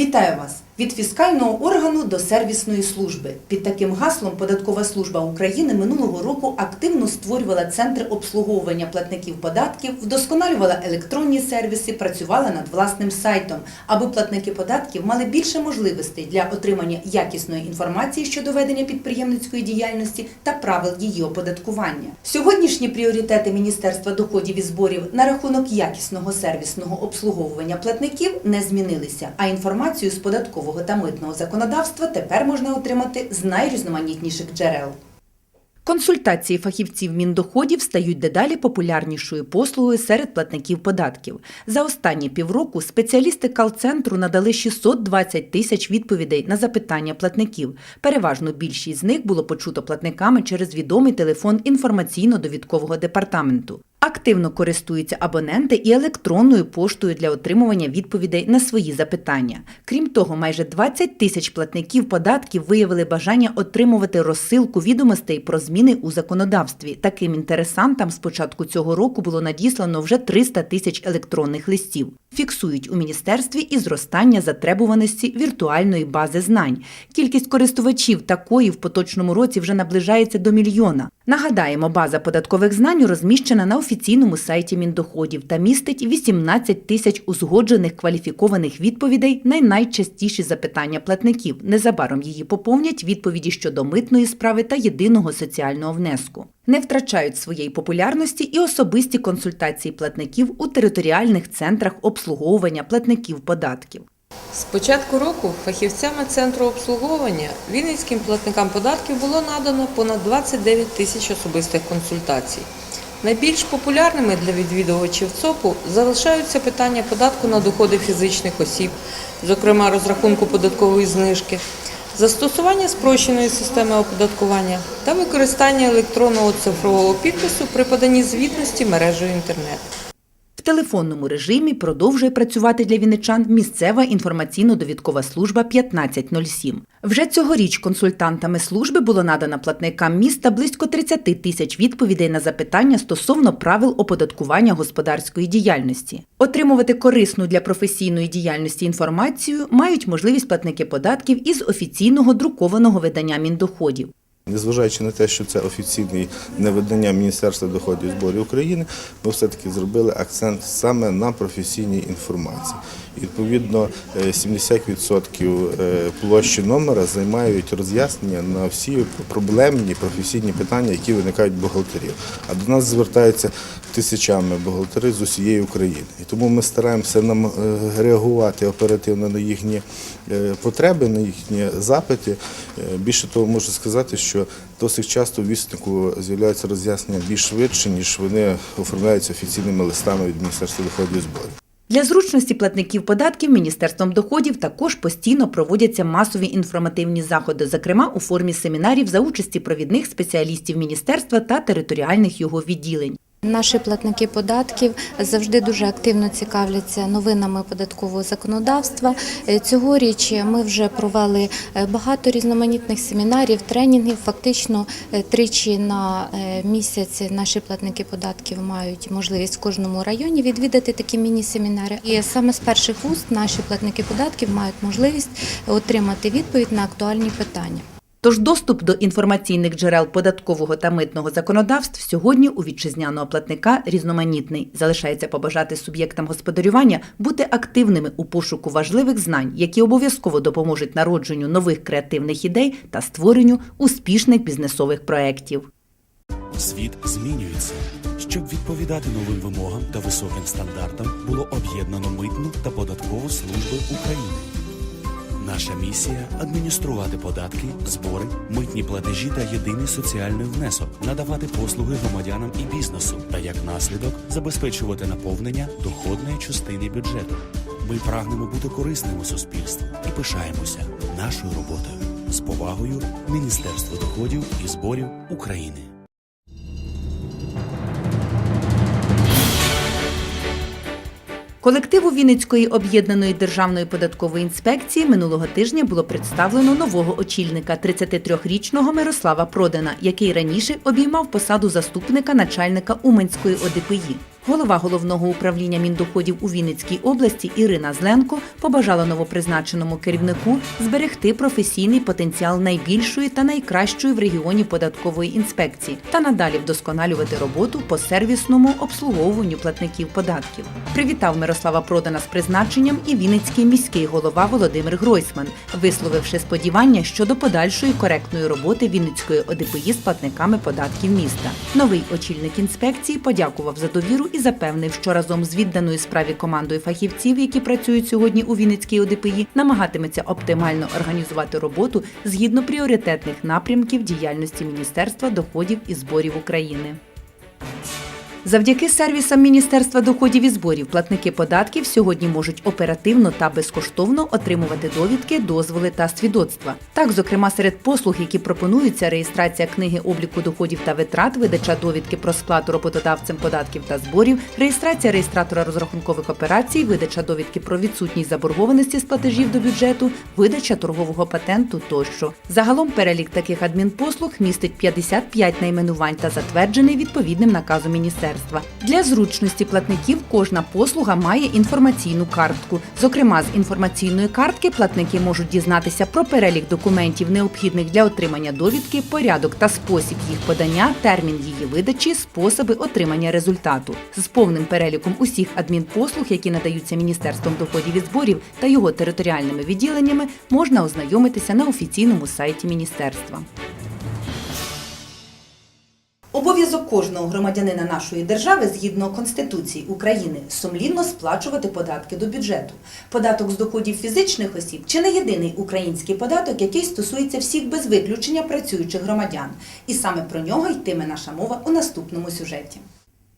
Вітаю вас! Від фіскального органу до сервісної служби під таким гаслом Податкова служба України минулого року активно створювала центри обслуговування платників податків, вдосконалювала електронні сервіси, працювала над власним сайтом, аби платники податків мали більше можливостей для отримання якісної інформації щодо ведення підприємницької діяльності та правил її оподаткування. Сьогоднішні пріоритети Міністерства доходів і зборів на рахунок якісного сервісного обслуговування платників не змінилися, а інформацію з податкового та митного законодавства тепер можна отримати з найрізноманітніших джерел. Консультації фахівців Міндоходів стають дедалі популярнішою послугою серед платників податків. За останні півроку спеціалісти кал-центру надали 620 тисяч відповідей на запитання платників. Переважно більшість з них було почуто платниками через відомий телефон інформаційно-довідкового департаменту. Активно користуються абоненти і електронною поштою для отримування відповідей на свої запитання. Крім того, майже 20 тисяч платників податків виявили бажання отримувати розсилку відомостей про зміни у законодавстві. Таким інтересантам з початку цього року було надіслано вже 300 тисяч електронних листів. Фіксують у міністерстві і зростання затребуваності віртуальної бази знань. Кількість користувачів такої в поточному році вже наближається до мільйона. Нагадаємо, база податкових знань розміщена на офіційному сайті Міндоходів та містить 18 тисяч узгоджених кваліфікованих відповідей на найчастіші запитання платників. Незабаром її поповнять відповіді щодо митної справи та єдиного соціального внеску. Не втрачають своєї популярності і особисті консультації платників у територіальних центрах обслуговування платників податків. З початку року фахівцями центру обслуговування вінницьким платникам податків було надано понад 29 тисяч особистих консультацій. Найбільш популярними для відвідувачів ЦОПу залишаються питання податку на доходи фізичних осіб, зокрема розрахунку податкової знижки, застосування спрощеної системи оподаткування та використання електронного цифрового підпису при поданні звітності мережею інтернет. В телефонному режимі продовжує працювати для вінничан місцева інформаційно-довідкова служба 1507. Вже цьогоріч консультантами служби було надано платникам міста близько 30 тисяч відповідей на запитання стосовно правил оподаткування господарської діяльності. Отримувати корисну для професійної діяльності інформацію мають можливість платники податків із офіційного друкованого видання Міндоходів. Незважаючи на те, що це офіційне невидання Міністерства доходів і зборів України, ми все-таки зробили акцент саме на професійній інформації. Відповідно, е, 70% е, площі номера займають роз'яснення на всі проблемні професійні питання, які виникають в бухгалтерів. А до нас звертаються тисячами бухгалтерів з усієї України. І тому ми стараємося нам е, реагувати оперативно на їхні е, потреби, на їхні запити. Е, Більше того, можу сказати, що досить часто в віснику з'являються роз'яснення більш швидше, ніж вони оформляються офіційними листами від Міністерства доходів зборів. Для зручності платників податків Міністерством доходів також постійно проводяться масові інформативні заходи, зокрема у формі семінарів за участі провідних спеціалістів міністерства та територіальних його відділень. Наші платники податків завжди дуже активно цікавляться новинами податкового законодавства. Е, Цьогоріч ми вже провели е, багато різноманітних семінарів, тренінгів. Фактично е, тричі на місяць наші платники податків мають можливість в кожному районі відвідати такі міні-семінари. І саме з перших вуст наші платники податків мають можливість отримати відповідь на актуальні питання. Тож доступ до інформаційних джерел податкового та митного законодавств сьогодні у вітчизняного платника різноманітний. Залишається побажати суб'єктам господарювання бути активними у пошуку важливих знань, які обов'язково допоможуть народженню нових креативних ідей та створенню успішних бізнесових проєктів. Світ змінюється. Щоб відповідати новим вимогам та високим стандартам, було об'єднано митну та податкову служби України. Наша місія адмініструвати податки, збори, митні платежі та єдиний соціальний внесок, надавати послуги громадянам і бізнесу та як наслідок забезпечувати наповнення доходної частини бюджету. Ми прагнемо бути корисним у і пишаємося нашою роботою. З повагою Міністерство доходів і зборів України. Колективу Вінницької об'єднаної державної податкової інспекції минулого тижня було представлено нового очільника 33-річного Мирослава Продана, який раніше обіймав посаду заступника начальника Уманської ОДПІ. Голова головного управління міндоходів у Вінницькій області Ірина Зленко побажала новопризначеному керівнику зберегти професійний потенціал найбільшої та найкращої в регіоні податкової інспекції та надалі вдосконалювати роботу по сервісному обслуговуванню платників податків. Привітав Мирослава Продана з призначенням і Вінницький міський голова Володимир Гройсман, висловивши сподівання щодо подальшої коректної роботи Вінницької ОДПІ з платниками податків міста. Новий очільник інспекції подякував за довіру і запевнив, що разом з відданою справі командою фахівців, які працюють сьогодні у Вінницькій ОДПІ, намагатиметься оптимально організувати роботу згідно пріоритетних напрямків діяльності Міністерства доходів і зборів України. Завдяки сервісам Міністерства доходів і зборів платники податків сьогодні можуть оперативно та безкоштовно отримувати довідки, дозволи та свідоцтва. Так, зокрема, серед послуг, які пропонуються, реєстрація книги обліку доходів та витрат, видача довідки про сплату роботодавцем податків та зборів, реєстрація реєстратора розрахункових операцій, видача довідки про відсутність заборгованості з платежів до бюджету, видача торгового патенту тощо. Загалом перелік таких адмінпослуг містить 55 найменувань та затверджений відповідним наказом міністерства. Для зручності платників кожна послуга має інформаційну картку. Зокрема, з інформаційної картки платники можуть дізнатися про перелік документів, необхідних для отримання довідки, порядок та спосіб їх подання, термін її видачі, способи отримання результату. З повним переліком усіх адмінпослуг, які надаються Міністерством доходів і зборів та його територіальними відділеннями, можна ознайомитися на офіційному сайті міністерства. Обов'язок кожного громадянина нашої держави згідно Конституції України сумлінно сплачувати податки до бюджету. Податок з доходів фізичних осіб чи не єдиний український податок, який стосується всіх без виключення працюючих громадян. І саме про нього йтиме наша мова у наступному сюжеті.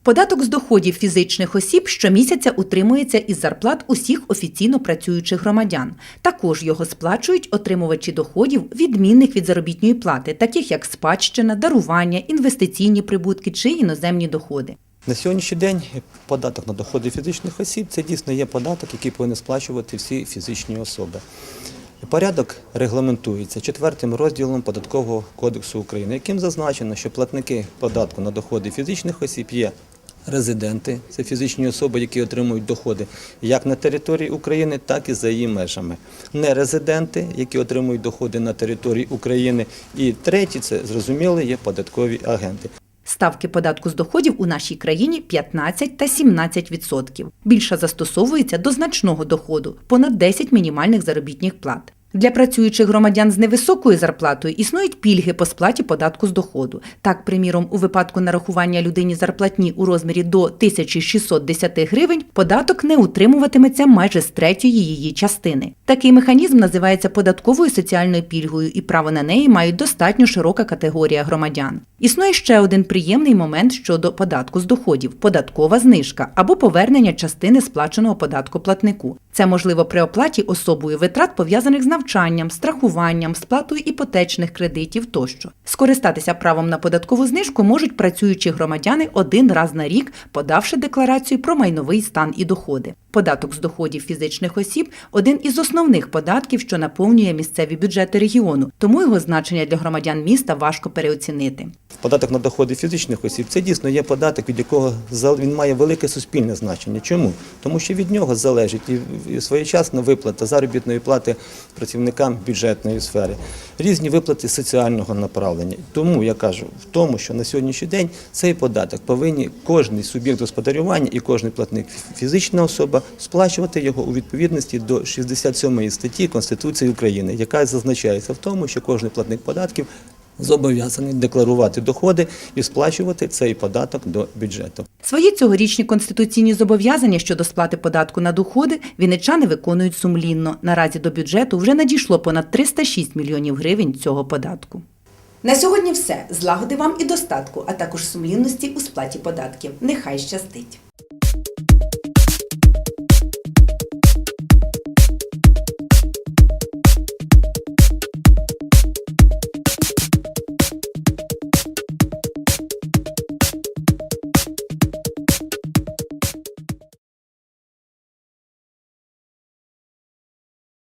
Податок з доходів фізичних осіб щомісяця утримується із зарплат усіх офіційно працюючих громадян. Також його сплачують отримувачі доходів, відмінних від заробітної плати, таких як спадщина, дарування, інвестиційні прибутки чи іноземні доходи. На сьогоднішній день податок на доходи фізичних осіб це дійсно є податок, який повинні сплачувати всі фізичні особи. Порядок регламентується четвертим розділом Податкового кодексу України, яким зазначено, що платники податку на доходи фізичних осіб є резиденти, це фізичні особи, які отримують доходи як на території України, так і за її межами. Нерезиденти, які отримують доходи на території України. І третє, це зрозуміло, є податкові агенти. Ставки податку з доходів у нашій країні 15 та 17 відсотків. Більша застосовується до значного доходу понад 10 мінімальних заробітних плат. Для працюючих громадян з невисокою зарплатою існують пільги по сплаті податку з доходу. Так, приміром, у випадку нарахування людині зарплатні у розмірі до 1610 гривень податок не утримуватиметься майже з третьої її частини. Такий механізм називається податковою соціальною пільгою, і право на неї мають достатньо широка категорія громадян. Існує ще один приємний момент щодо податку з доходів податкова знижка або повернення частини сплаченого податку платнику. Це можливо при оплаті особою витрат пов'язаних з навчанням, страхуванням, сплатою іпотечних кредитів тощо. Скористатися правом на податкову знижку можуть працюючі громадяни один раз на рік, подавши декларацію про майновий стан і доходи. Податок з доходів фізичних осіб один із основних податків, що наповнює місцеві бюджети регіону, тому його значення для громадян міста важко переоцінити. Податок на доходи фізичних осіб це дійсно є податок, від якого він має велике суспільне значення. Чому? Тому що від нього залежить і і своєчасна виплата заробітної плати працівникам бюджетної сфери, різні виплати соціального направлення. Тому я кажу в тому, що на сьогоднішній день цей податок повинні кожний суб'єкт господарювання і кожний платник фізична особа сплачувати його у відповідності до 67 статті Конституції України, яка зазначається в тому, що кожний платник податків зобов'язаний декларувати доходи і сплачувати цей податок до бюджету. Свої цьогорічні конституційні зобов'язання щодо сплати податку на доходи вінничани виконують сумлінно. Наразі до бюджету вже надійшло понад 306 мільйонів гривень цього податку. На сьогодні все. Злагоди вам і достатку, а також сумлінності у сплаті податків. Нехай щастить.